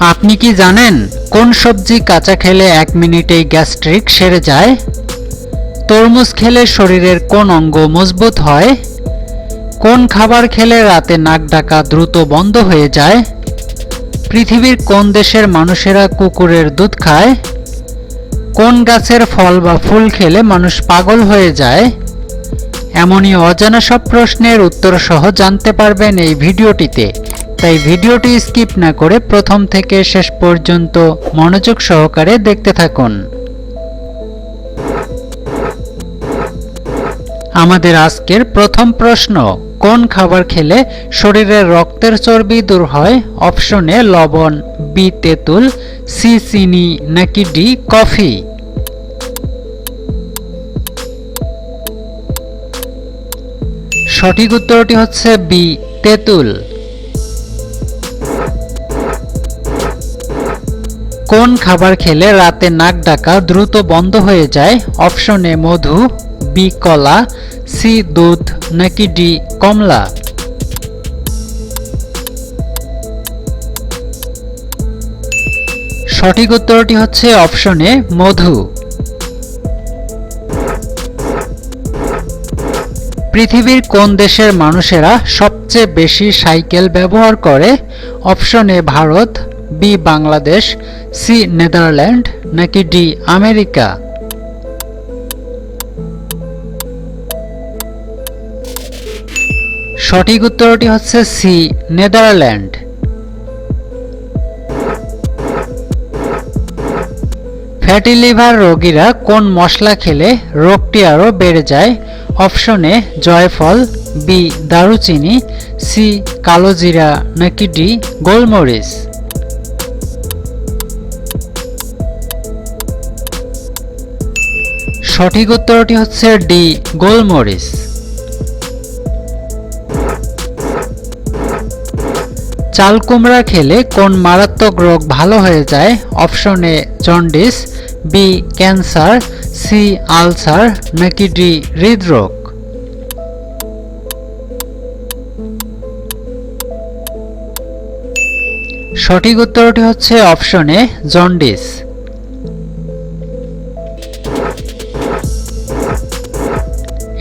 আপনি কি জানেন কোন সবজি কাঁচা খেলে এক মিনিটেই গ্যাস্ট্রিক সেরে যায়? তরমুজ খেলে শরীরের কোন অঙ্গ মজবুত হয়? কোন খাবার খেলে রাতে নাক ডাকা দ্রুত বন্ধ হয়ে যায়? পৃথিবীর কোন দেশের মানুষেরা কুকুরের দুধ খায়? কোন গাছের ফল বা ফুল খেলে মানুষ পাগল হয়ে যায়? এমনই অজানা সব প্রশ্নের উত্তর সহ জানতে পারবেন এই ভিডিওটিতে। তাই ভিডিওটি স্কিপ না করে প্রথম থেকে শেষ পর্যন্ত মনোযোগ সহকারে দেখতে থাকুন। আমাদের আজকের প্রথম প্রশ্ন, কোন খাবার খেলে শরীরের রক্তের চর্বি দূর হয়? অপশনে লবণ, বি, তেঁতুল, সি, চিনি, নাকি ডি, কফি? সঠিক উত্তরটি হচ্ছে বি, তেঁতুল। কোন খাবার খেলে রাতে নাক ডাকা দ্রুত বন্ধ হয়ে যায়? অপশনে মধু, বি, কলা, সি, দুধ, নাকি ডি, কমলা? সঠিক উত্তরটি হচ্ছে অপশনে মধু। পৃথিবীর কোন দেশের মানুষেরা সবচেয়ে বেশি সাইকেল ব্যবহার করে? অপশনে Bharat B Bangladesh, C Netherlands, নাকি ডি আমেরিকা? সঠিক উত্তরটি হচ্ছে সি, নেদারল্যান্ড। ফ্যাটি লিভার রোগীরা কোন মশলা খেলে রোগটি আরও বেড়ে যায়? অপশনে জয়ফল, বি, দারুচিনি, সি, কালোজিরা, নাকি ডি, গোলমরিচ? সঠিক উত্তরটি হচ্ছে ডি, গোলমরিচ। চাল কুমড়া খেলে কোন মারাত্মক রোগ ভালো হয়ে যায়? অপশনে jaundice, B, cancer, C, ulcer, নাকি ডি, হৃদরোগ? সঠিক উত্তরটি হচ্ছে অপশনে জন্ডিস।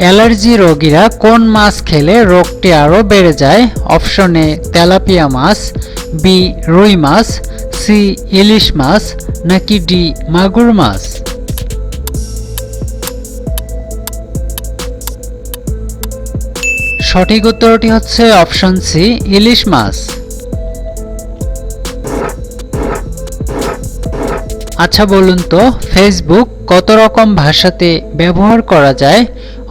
অ্যালার্জি রোগীরা কোন মাছ খেলে রোগটি আরও বেড়ে যায়? অপশনে তেলাপিয়া মাছ, বি, রুই মাছ, সি, ইলিশ মাছ, নাকি ডি, মাগুর মাছ? সঠিক উত্তরটি হচ্ছে অপশন সি, ইলিশ মাছ। আচ্ছা বলুন তো ফেসবুক কত রকম ভাষাতে ব্যবহার করা যায়?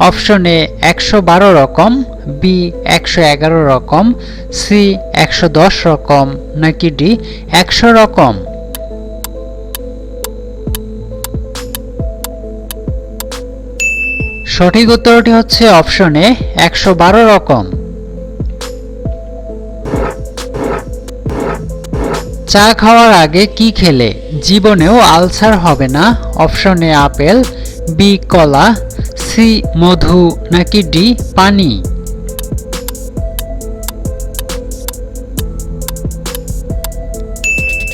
অপশনে একশো বারো রকম বি একশো এগারো রকম সি একশো দশ রকম, নাকি ডি একশো রকম? সঠিক উত্তরটি হচ্ছে অপশনে একশো বারো রকম। চা খাওয়ার আগে কি খেলে? জীবনেও আলসার হবে না। অপশনে আপেল বি কলা সি মধু নাকি ডি, পানি?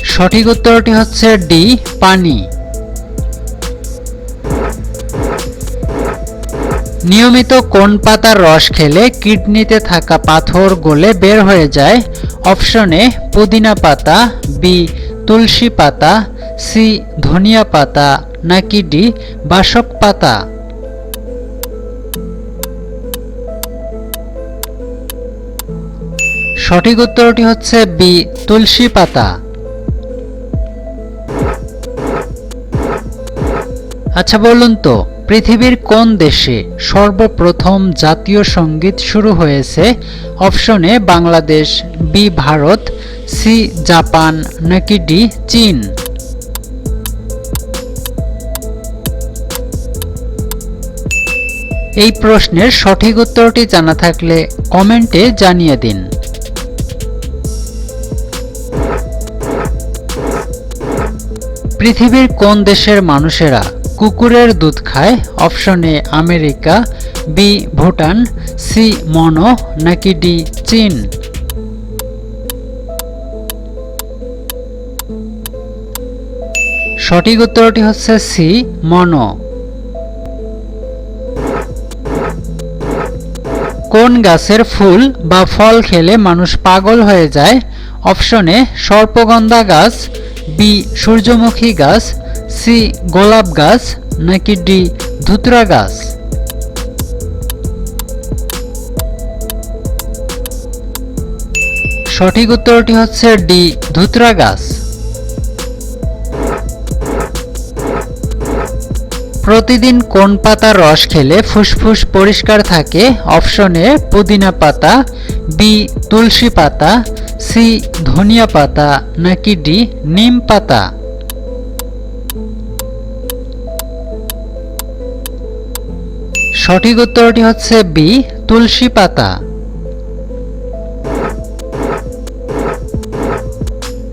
সঠিক উত্তরটি হচ্ছে ডি, পানি। নিয়মিত কোন পাতার রস খেলে কিডনিতে থাকা পাথর গলে বের হয়ে যায়? অপশনে পুদিনা পাতা, বি, তুলসী পাতা, সি, ধনিয়া পাতা, নাকি ডি, বাসক পাতা? সঠিক উত্তরটি হচ্ছে বি তুলসী পাতা। আচ্ছা বলুন তো, পৃথিবীর কোন দেশে সর্বপ্রথম জাতীয় সংগীত শুরু হয়েছে? অপশনে Bangladesh B Bharat C Japan, নাকি ডি চীন? এই প্রশ্নের সঠিক উত্তরটি জানা থাকলে কমেন্টে জানিয়ে দিন। পৃথিবীর কোন দেশের মানুষেরা কুকুরের দুধ খায়? অপশনে আমেরিকা, বি, ভুটান, সি, মনো, নাকি ডি, চীন? সঠিক উত্তরটি হচ্ছে সি, মনো। কোন গাছের ফুল বা ফল খেলে মানুষ পাগল হয়ে যায়? অপশনে সর্পগন্ধা গাছ বি সূর্যমুখী গাছ সি গোলাপ গাছ, নাকি ডি ধুতরা গাছ? সঠিক উত্তরটি হচ্ছে ডি ধুতরা গাছ। প্রতিদিন কোন পাতার রস খেলে ফুসফুস পরিষ্কার থাকে? অপশনে পুদিনা পাতা বি তুলসী পাতা সি ধনিয়া পাতা নাকি ডি নিম পাতা? সঠিক উত্তরটি হচ্ছে বি, তুলসী পাতা।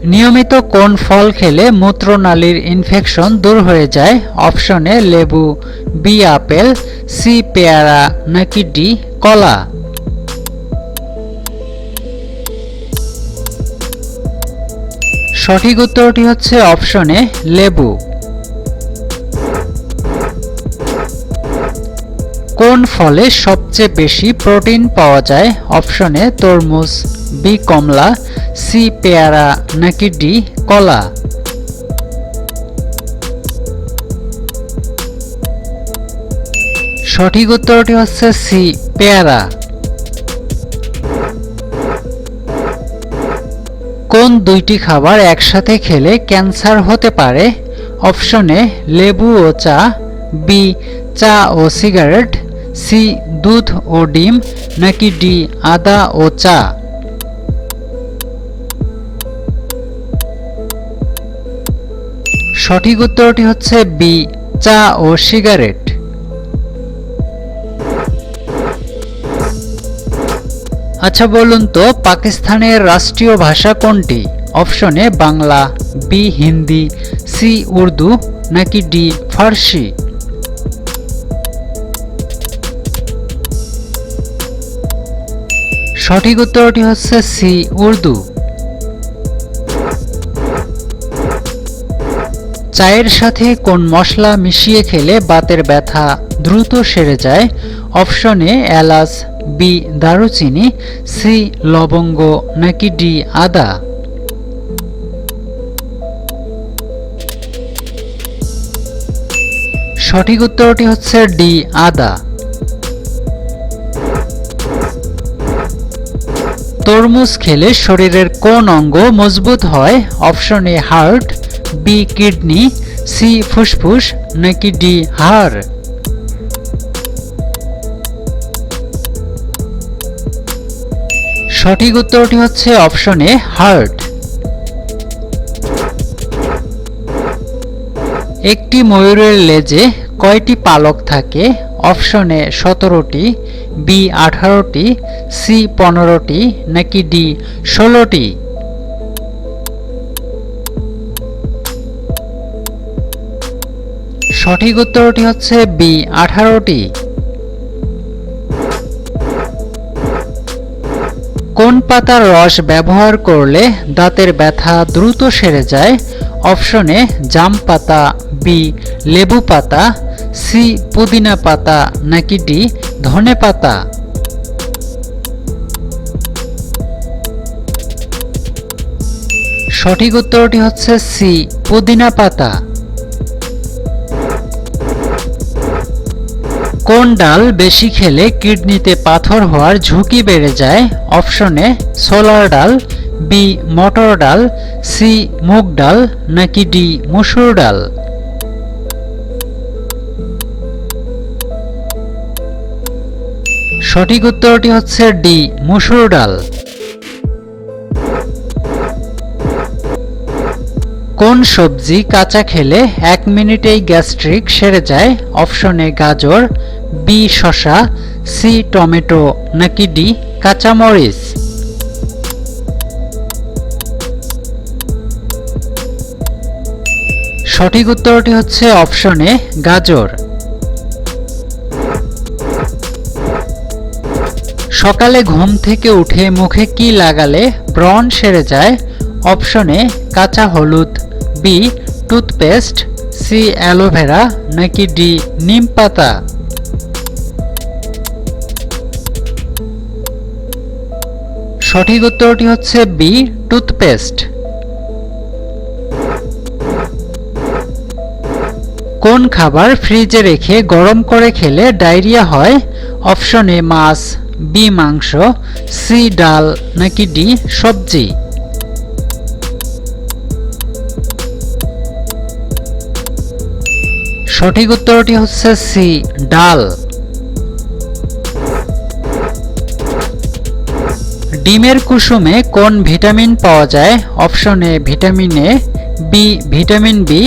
নিয়মিত কোন ফল খেলে মূত্রনালীর ইনফেকশন দূর হয়ে যায়? অপশনে লেবু, বি, আপেল, সি, পেয়ারা, নাকি ডি, কলা? সঠিক উত্তরটি হচ্ছে অপশনে লেবু। কোন ফলে সবচেয়ে বেশি প্রোটিন পাওয়া যায়? অপশনে তরমুজ, বি, কমলা, সি, পেয়ারা, নাকি ডি, কলা। সঠিক উত্তরটি হচ্ছে সি, পেয়ারা। কোন দুইটি খাবার একসাথে খেলে ক্যান্সার হতে পারে? অপশনে লেবু ও চা, বি, চা ও সিগারেট, সি, দুধ ও ডিম, নাকি ডি, আদা ও চা? সঠিক উত্তরটি হচ্ছে বি, চা ও সিগারেট। আচ্ছা বলুন তো, পাকিস্তানের রাষ্ট্রীয় ভাষা কোনটি? অপশনে বাংলা বি হিন্দি সি উর্দু, নাকি ডি ফার্সি? সঠিক উত্তরটি হচ্ছে সি উর্দু। চায়ের সাথে কোন মশলা মিশিয়ে খেলে বাতের ব্যথা দ্রুত সেরে যায়? অপশনে এলাচ বি দারুচিনি, সি লবঙ্গ, নাকি ডি আদা? সঠিক উত্তরটি হচ্ছে ডি আদা। তরমুজ খেলে শরীরের কোন অঙ্গ মজবুত হয়? Option A heart, B kidney, C ফুসফুস, নাকি ডি হাড়? সঠিক উত্তরটি হচ্ছে অপশনে হার্ট একটি ময়ূরের লেজে কয়টি পালক থাকে? অপশনে সতেরোটি বি আঠারোটি সি পনেরোটি, নাকি ডি ষোলোটি? সঠিক উত্তরটি হচ্ছে বি আঠারোটি। কোন পাতার রস ব্যবহার করলে দাঁতের ব্যথা দ্রুত সেরে যায়? অপশনে জাম পাতা, বি, লেবু পাতা, সি, পুদিনা পাতা, নাকি ডি, ধনে পাতা? সঠিক উত্তরটি হচ্ছে সি, পুদিনা পাতা। কোন ডাল বেশি খেলে কিডনিতে পাথর হওয়ার ঝুঁকি বেড়ে যায়? অপশনে সোলার ডাল বি মটর ডাল সি মুগ ডাল, নাকি ডি মুসুর ডাল? সঠিক উত্তরটি হচ্ছে ডি মুসুর ডাল। কোন সবজি কাঁচা খেলে এক মিনিটেই গ্যাস্ট্রিক সেরে যায়? অপশনে গাজর, বি শশা সি টমেটো, নাকি ডি কাঁচামরিচ? সঠিক উত্তরটি হচ্ছে অপশনে গাজর। সকালে ঘুম থেকে উঠে মুখে কি লাগালে ব্রণ সেরে যায়? অপশনে কাঁচা হলুদ। B, toothpaste, C, aloe vera, নাকি ডি, নিম পাতা? সঠিক উত্তরটি হচ্ছে বি, টুথপেস্ট। কোন খাবার ফ্রিজে রেখে গরম করে খেলে ডায়রিয়া হয়? অপশন এ মাছ, বি, মাংস, সি, ডাল, নাকি ডি, সবজি? সঠিক উত্তরটি হচ্ছে সি, ডাল। ডিমের কুসুমে কোন ভিটামিন পাওয়া যায়? Option A vitamin A, B vitamin B,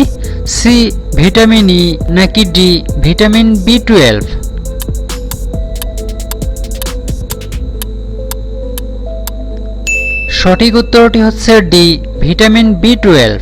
C vitamin E, নাকি ডি ভিটামিন বি টুয়েলভ? সঠিক উত্তরটি হচ্ছে ডি ভিটামিন বি টুয়েলভ।